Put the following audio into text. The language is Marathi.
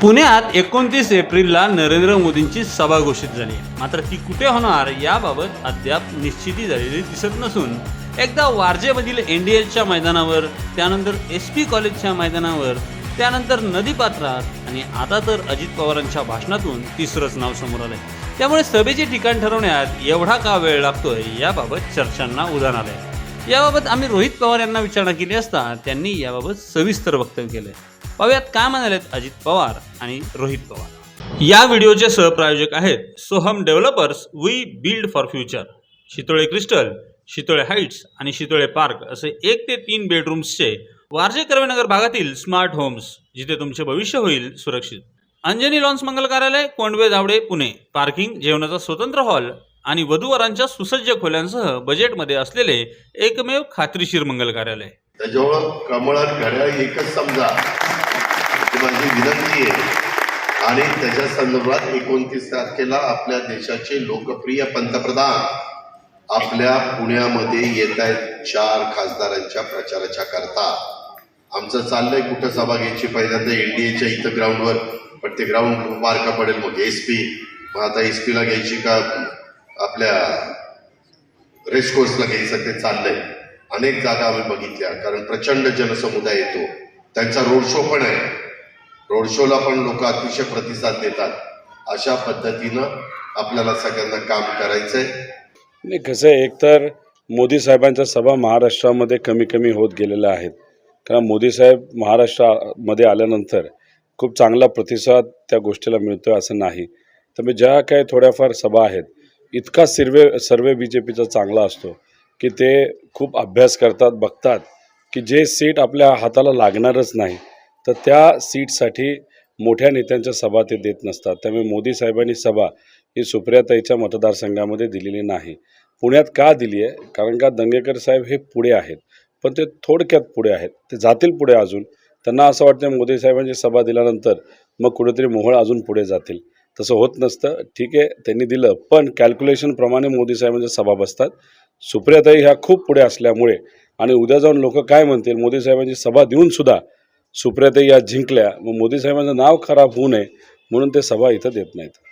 पुण्यात एकोणतीस एप्रिलला नरेंद्र मोदींची सभा घोषित झाली. मात्र ती कुठे होणार याबाबत अद्याप निश्चिती झालेली दिसत नसून एकदा वारजेमधील एन डी एनडीएलच्या मैदानावर त्यानंतर एस पी कॉलेजच्या मैदानावर त्यानंतर नदीपात्रात आणि आता तर अजित पवारांच्या भाषणातून तिसरंच नाव समोर आलंय. त्यामुळे सभेचे ठिकाण ठरवण्यात एवढा का वेळ लागतोय याबाबत चर्चांना उधाण आलंय. याबाबत आम्ही रोहित पवार यांना विचारणा केली असता त्यांनी याबाबत सविस्तर वक्तव्य केलंय. पाहूयात काय म्हणालेत अजित पवार आणि रोहित पवार. या व्हिडिओचे सहप्रायोजक आहेत Soham developers we build for future. Shitole crystal Shitole heights आणि शितोळे पार्क असे एक ते तीन बेडरूम्सचे वारजे कर्वेनगर भागातील स्मार्ट होम्स जिथे तुमचे भविष्य होईल सुरक्षित. अंजनी लॉन्स मंगल कार्यालय कोंडवे धावडे पुणे. पार्किंग जेवणाचा स्वतंत्र हॉल आणि वधूवरांच्या सुसज्ज खोल्यांसह बजेटमध्ये असलेले एकमेव खात्रीशीर मंगल कार्यालय. त्याच्यावर कमळात घड्याळ एकच समजा. माझी विनंती आहे आणि त्याच्या संदर्भात एकोणतीस तारखेला आपल्या देशाचे लोकप्रिय पंतप्रधान आपल्या पुण्यामध्ये येत आहेत चार खासदारांच्या प्रचाराच्या करता. आमचं चाललंय कुठं सभा घ्यायची पहिल्यांदा एनडीएच्या इथं ग्राउंडवर पण ते ग्राउंड मार्क पडेल मग एस पी. मग आता एस पीला घ्यायची का? आपल्या रेसकोर्सला घ्यायचं ते चाललंय. अनेक जागा आम्ही बघितल्या कारण प्रचंड जनसमुदाय येतो. त्यांचा रोड शो पण आहे. रोड शोला पण लोक अतिशय प्रतिसाद देतात. अशा पद्धतीनं आपल्याला सगळ्यांना काम करायचंय. नाही कसं आहे एकतर मोदी साहेबांच्या सभा महाराष्ट्रामध्ये कमी कमी होत गेलेल्या आहेत. कारण मोदी साहेब महाराष्ट्रामध्ये आल्यानंतर खूप चांगला प्रतिसाद त्या गोष्टीला मिळतो असं नाही. तर मी ज्या काही थोड्याफार सभा आहेत इतका सर्वे सर्वे बी जे पीचा चांगला असतो की ते खूप अभ्यास करतात बघतात की जे सीट आपल्या हाताला लागणारच नाही. तर त्या सीटसाठी मोठ्या नेत्यांच्या सभा ते देत नसतात. त्यामुळे मोदी साहेबांनी सभा ही सुप्रियाताईच्या मतदारसंघामध्ये दिलेली नाही. पुण्यात का दिली आहे? कारण का दंगेकर साहेब हे पुढे आहेत. पण ते थोडक्यात पुढे आहेत. ते जातील पुढे अजून. त्यांना असं वाटतं मोदी साहेबांची सभा दिल्यानंतर मग कुठेतरी मोहळ अजून पुढे जातील. तसं होत नसतं. ठीक आहे त्यांनी दिलं. पण कॅल्क्युलेशनप्रमाणे मोदी साहेबांच्या सभा बसतात. सुप्रियाताई ह्या खूप पुढे असल्यामुळे आणि उद्या जाऊन लोक काय म्हणतील? मोदी साहेबांची सभा देऊन सुद्धा सुप्रियाताई या जिंकल्या. मग मोदी साहेबांचं नाव खराब होऊ नये म्हणून ते सभा इथं देत नाहीत.